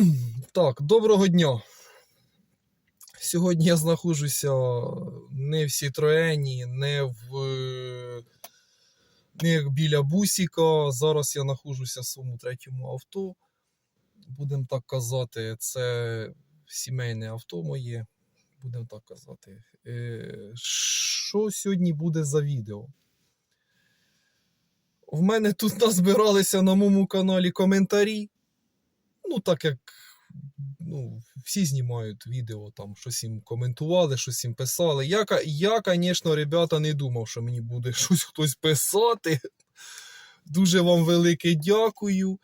Так, доброго дня. Сьогодні я знаходжуся не в Сітроені, не в не біля бусіка. Зараз я знаходжуся в своєму третьому авто. Будемо так казати, це сімейне авто моє. Будемо так казати. Е, Що сьогодні буде за відео? В мене тут назбиралися на моєму каналі коментарі. Ну, так як ну, всі знімають відео, там щось їм коментували, щось їм писали. Я, я, звісно, ребята, не думав, що мені буде щось хтось писати. Дуже вам велике дякую,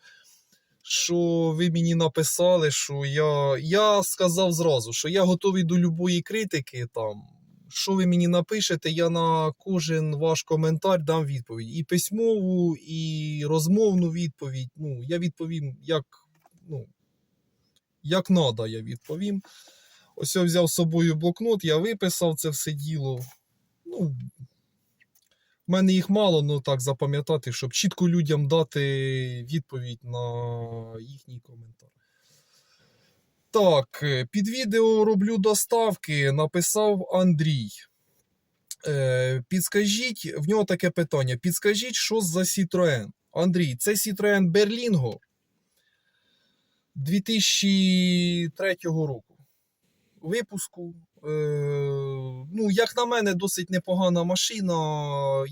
що ви мені написали, що я. Я сказав зразу, що я готовий до любої критики. Там, що ви мені напишете, я на кожен ваш коментар дам відповідь. І письмову, і розмовну відповідь. Ну, я відповім, як, ну, як надо, я відповім. Ось я взяв з собою блокнот, я виписав це все діло. Ну, в мене їх мало, ну так запам'ятати, щоб чітко людям дати відповідь на їхній коментар. Так, е, під відео роблю доставки, написав Андрій. Е, підскажіть, в нього таке питання: підскажіть, що за Citroen? Андрій, це Citroen Berlingo 2003 року. Випуску. Е, ну, як на мене, досить непогана машина,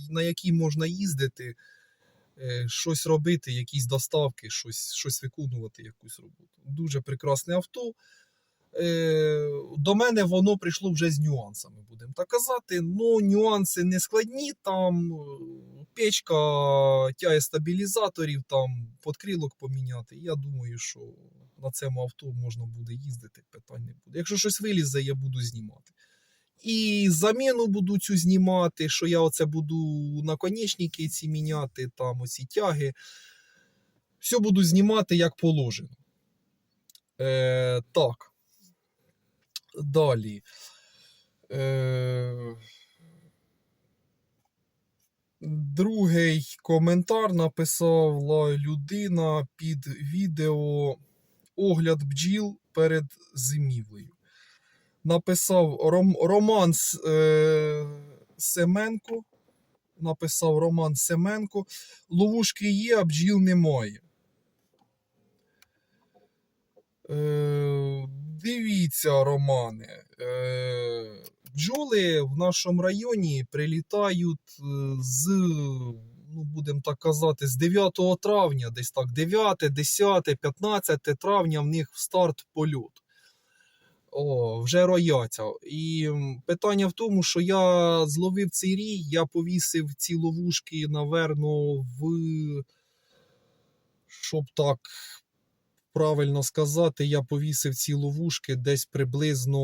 на якій можна їздити, е, щось робити, якісь доставки, щось, щось виконувати, якусь роботу. Дуже прекрасне авто. Е, до мене воно прийшло вже з нюансами, будемо так казати. Ну, нюанси не складні. Там е, печка тяє стабілізаторів, там подкрилок поміняти. Я думаю, що на цьому авто можна буде їздити, питань не буде. Якщо щось вилізе, я буду знімати. І заміну буду цю знімати, що я оце буду наконечники ці міняти, там оці тяги. Все буду знімати як положено. Е, так. Далі. Е... Другий коментар написала людина під відео огляд бджіл перед зимівлею. Написав Ром... Роман е... Семенко. Написав Роман Семенко. Ловушки є, а бджіл немає. Е, дивіться, Романе. Е, бджоли в нашому районі прилітають е, з, ну, будемо так казати, з 9 травня, десь так, 9, 10, 15 травня в них старт польот. О, вже рояться. І питання в тому, що я зловив цей рій, я повісив ці ловушки, наверно, в. Щоб так правильно сказати, я повісив ці ловушки десь приблизно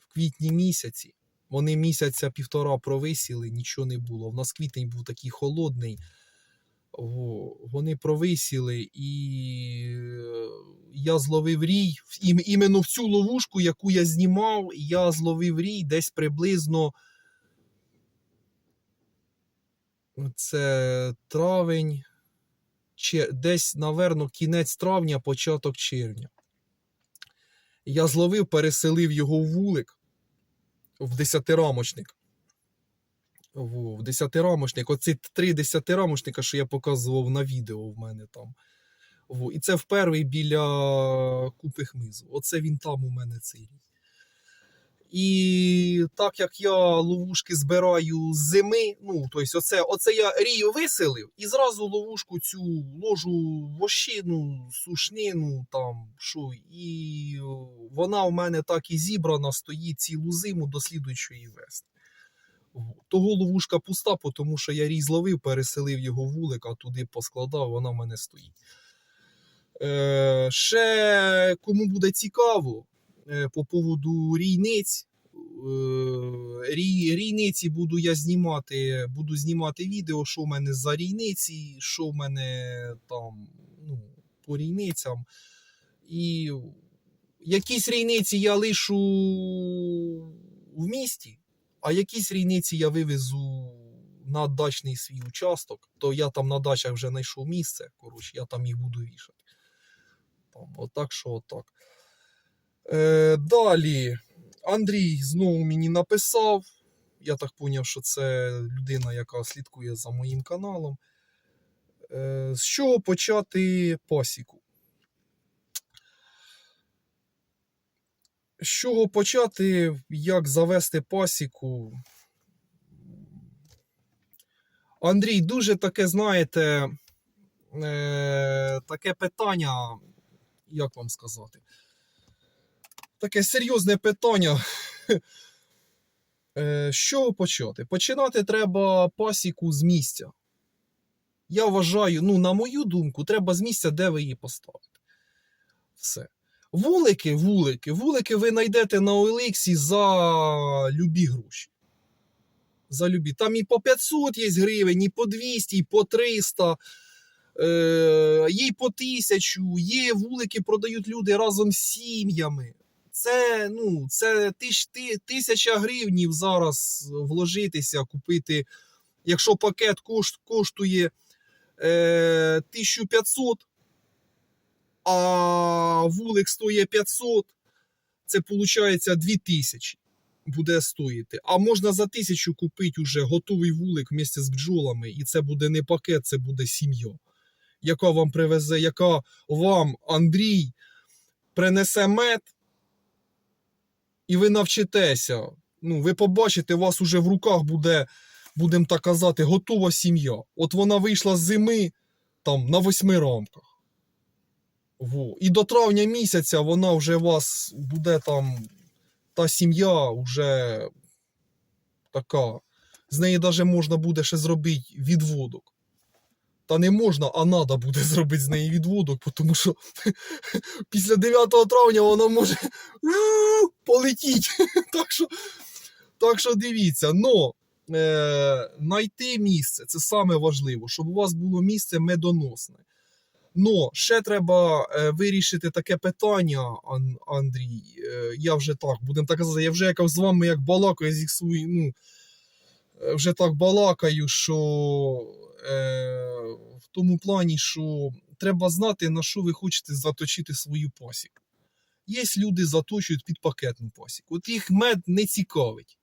в квітні місяці. Вони місяця півтора провисіли, нічого не було. У нас квітень був такий холодний. Вони провисіли, і е, я зловив рій. Іменно в цю ловушку, яку я знімав, я зловив рій десь приблизно. Це травень. Десь, наверно, кінець травня, початок червня. Я зловив, переселив його в вулик в десятирамочник. В десятирамочник. Оці три десятирамочника, що я показував на відео в мене там. І це в перший біля купи хмизу. Оце він там у мене цей рік. І так як я ловушки збираю з зими, ну, тобто, оце, оце я рію виселив і зразу ловушку цю ложу в ощину, сушнину, там, що, і вона в мене так і зібрана, стоїть цілу зиму до слідуючої весни. Того ловушка пуста, тому що я рій зловив, переселив його в вулик, а туди поскладав, вона в мене стоїть. Е, ще кому буде цікаво е, по поводу рійниць. Е, рій, рійниці буду я знімати, буду знімати відео, що в мене за рійниці, що в мене там ну, по рійницям. І якісь рійниці я лишу в місті, а якісь рійниці я вивезу на дачний свій участок, то я там на дачах вже знайшов місце. Коротше, я там їх буду вішати. Там, отак, що отак. Е, далі. Андрій знову мені написав. Я так зрозумів, що це людина, яка слідкує за моїм каналом. Е, з чого почати пасіку? З чого почати, як завести пасіку? Андрій, дуже таке, знаєте, е, таке питання, як вам сказати? Таке серйозне питання. Е, чого почати? Починати треба пасіку з місця. Я вважаю, ну, на мою думку, треба з місця, де ви її поставите. Все. Вулики, вулики, вулики ви знайдете на OLX за любі гроші. За любі. Там і по 500 є гривень, і по 200, і по 300, е, і по 1000, є вулики продають люди разом з сім'ями. Це, ну, це тиш, ти, тисяча гривнів зараз вложитися, купити. Якщо пакет кошт, коштує е, 1500, а вулик стоїть 500, це виходить 2000 буде стоїти. А можна за 1000 купити уже готовий вулик вместе з бджолами, і це буде не пакет, це буде сім'я, яка вам привезе, яка вам, Андрій, принесе мед, і ви навчитеся. Ну, ви побачите, у вас уже в руках буде, будемо так казати, готова сім'я. От вона вийшла з зими там на восьми рамках. Во. І до травня місяця вона вже у вас буде там, та сім'я вже така. З неї навіть можна буде ще зробити відводок. Та не можна, а треба буде зробити з неї відводок, тому що після 9 травня вона може полетіти. Так що, так що дивіться, но е, знайти місце це саме важливо, щоб у вас було місце медоносне. Но ще треба е, вирішити таке питання, Ан- Андрій. Е, я вже так, будемо так казати, я вже як з вами як балакаю зі свої, ну, вже так балакаю, що е, в тому плані, що треба знати, на що ви хочете заточити свою пасіку. Є люди заточують під пакетну пасіку. От їх мед не цікавить.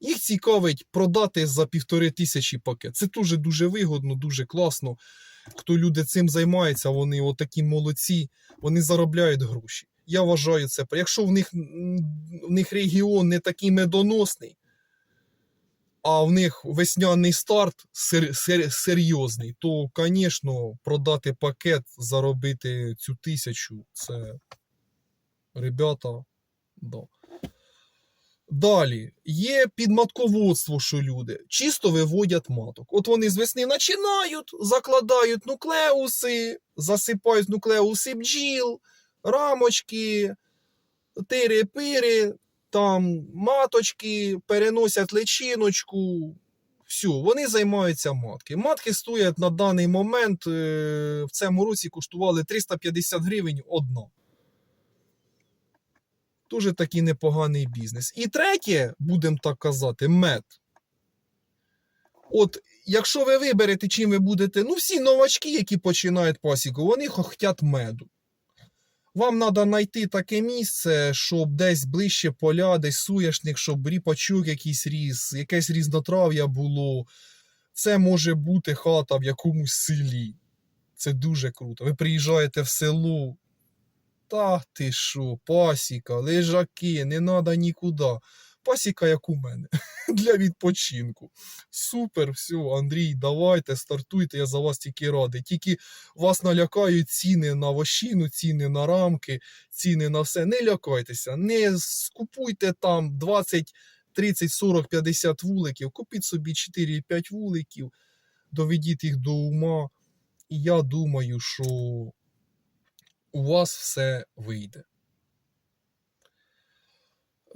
Їх цікавить продати за півтори тисячі пакет. Це теж дуже вигодно, дуже класно. Хто люди цим займається, вони отакі молодці, вони заробляють гроші. Я вважаю це. Якщо в них, в них регіон не такий медоносний, а в них весняний старт сер, сер, серйозний, то, звісно, продати пакет, заробити цю тисячу, це ребята, да. Далі є підматководство, що люди чисто виводять маток. От вони з весни починають, закладають нуклеуси, засипають нуклеуси бджіл, рамочки, тири-пири, там маточки, переносять личиночку. Все, вони займаються матки. Матки стоять на даний момент е, в цьому році коштували 350 гривень одна. Дуже такий непоганий бізнес. І третє, будемо так казати, мед. От, якщо ви виберете, чим ви будете, ну, всі новачки, які починають пасіку, вони хочуть меду. Вам треба знайти таке місце, щоб десь ближче поля, десь суєшник, щоб ріпачок якийсь ріс, якесь різнотрав'я було. Це може бути хата в якомусь селі. Це дуже круто. Ви приїжджаєте в село. Та ти що, пасіка, лежаки, не треба нікуди. Пасіка, як у мене, для відпочинку. Супер, все, Андрій, давайте, стартуйте, я за вас тільки радий. Тільки вас налякають ціни на вощину, ціни на рамки, ціни на все. Не лякайтеся, не скупуйте там 20, 30, 40, 50 вуликів. Купіть собі 4-5 вуликів, доведіть їх до ума. І я думаю, що у вас все вийде.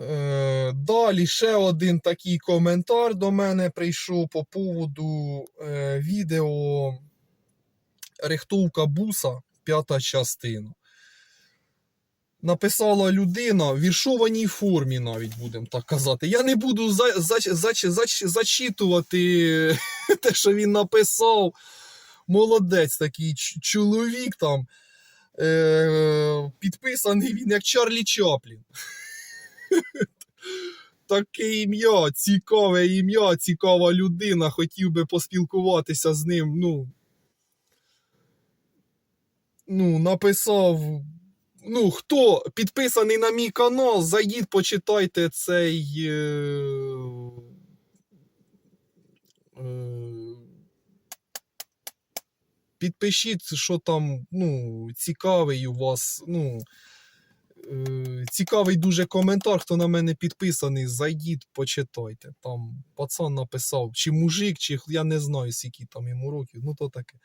Е, далі ще один такий коментар до мене прийшов по поводу е, відео Рихтовка буса, п'ята частина. Написала людина в віршованій формі, навіть будемо так казати. Я не буду за, за, за, за, зачитувати те, що він написав. Молодець такий чоловік там. Е, підписаний він як Чарлі Чаплін. Таке ім'я, цікаве ім'я, цікава людина. Хотів би поспілкуватися з ним. Ну, ну написав. Ну, хто підписаний на мій канал, зайдіть, почитайте цей. Е... Е... Підпишіть, що там ну, цікавий у вас. Ну, цікавий дуже коментар. Хто на мене підписаний, зайдіть, почитайте. Там пацан написав, чи мужик, чи я не знаю, скільки там йому років. Ну, то таке.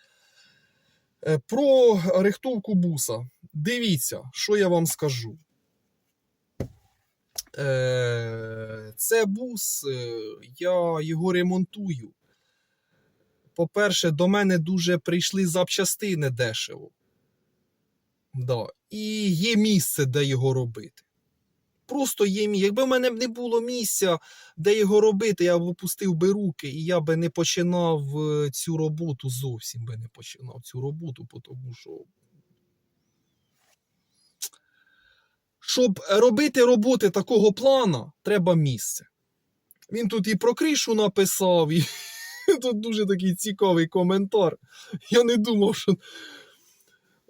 Е, Про рихтовку буса. Дивіться, що я вам скажу. Е, Це бус, е, я його ремонтую. По-перше, до мене дуже прийшли запчастини дешево. Да. І є місце, де його робити. Просто є місце. Якби в мене не було місця, де його робити, я б опустив би руки, і я би не починав е, цю роботу, зовсім би не починав цю роботу, тому що. Щоб робити роботи такого плана, треба місце. Він тут і про кришу написав, і тут дуже такий цікавий коментар. Я не думав, що.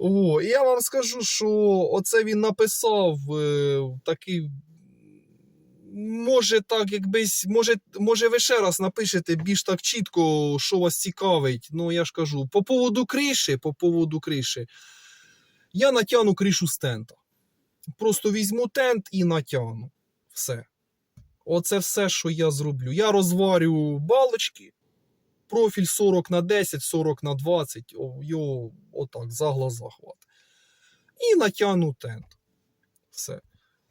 О, і я вам скажу, що оце він написав е, такий. Може, так, якбись, може, може, ви ще раз напишете більш так чітко, що вас цікавить. Ну, я ж кажу, по поводу криші, по поводу криші, я натягну кришу з тента. Просто візьму тент і натягну. Все. Оце все, що я зроблю. Я розварю балочки, профіль 40 на 10, 40 на 20, о, його отак за глаза хватить. І натягну тент. Все.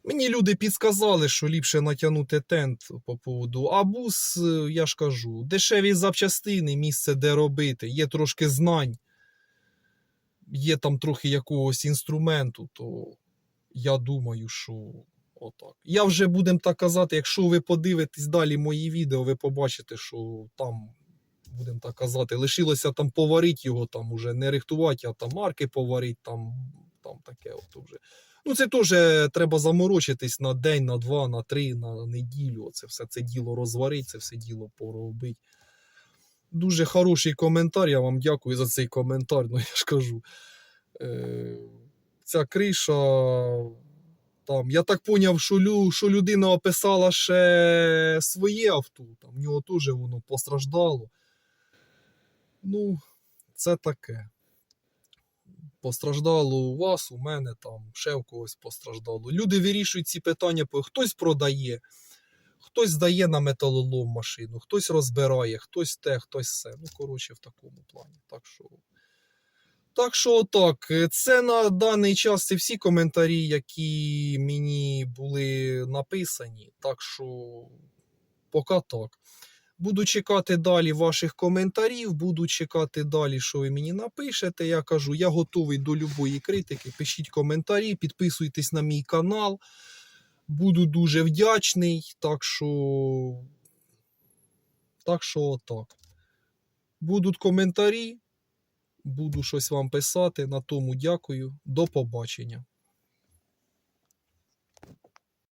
Мені люди підсказали, що ліпше натягнути тент по поводу. А бус, е, я ж кажу, дешеві запчастини, місце де робити, є трошки знань, є там трохи якогось інструменту, то я думаю, що отак. Я вже будемо так казати, якщо ви подивитесь далі мої відео, ви побачите, що там, будемо так казати, лишилося там поварити його, там уже не рихтувати, а там марки поварити, там, там таке от вже. Ну, це теж треба заморочитись на день, на два, на три, на неділю. Це все це діло розварити, це все діло поробити. Дуже хороший коментар. Я вам дякую за цей коментар. Ну, я ж кажу. Е, ця криша. Там, я так поняв, що, лю, що людина описала ще своє авто. Там, в нього теж воно постраждало. Ну, це таке. Постраждало у вас, у мене там, ще в когось постраждало. Люди вирішують ці питання, хтось продає, хтось здає на металолом машину, хтось розбирає, хтось те, хтось все. Ну, коротше, в такому плані. Так що. Так що так, це на даний час це всі коментарі, які мені були написані. Так що, поки так. Буду чекати далі ваших коментарів, буду чекати далі, що ви мені напишете. Я кажу, я готовий до любої критики. Пишіть коментарі, підписуйтесь на мій канал. Буду дуже вдячний. Так що, так що, так. Будуть коментарі. Буду щось вам писати. На тому дякую. До побачення.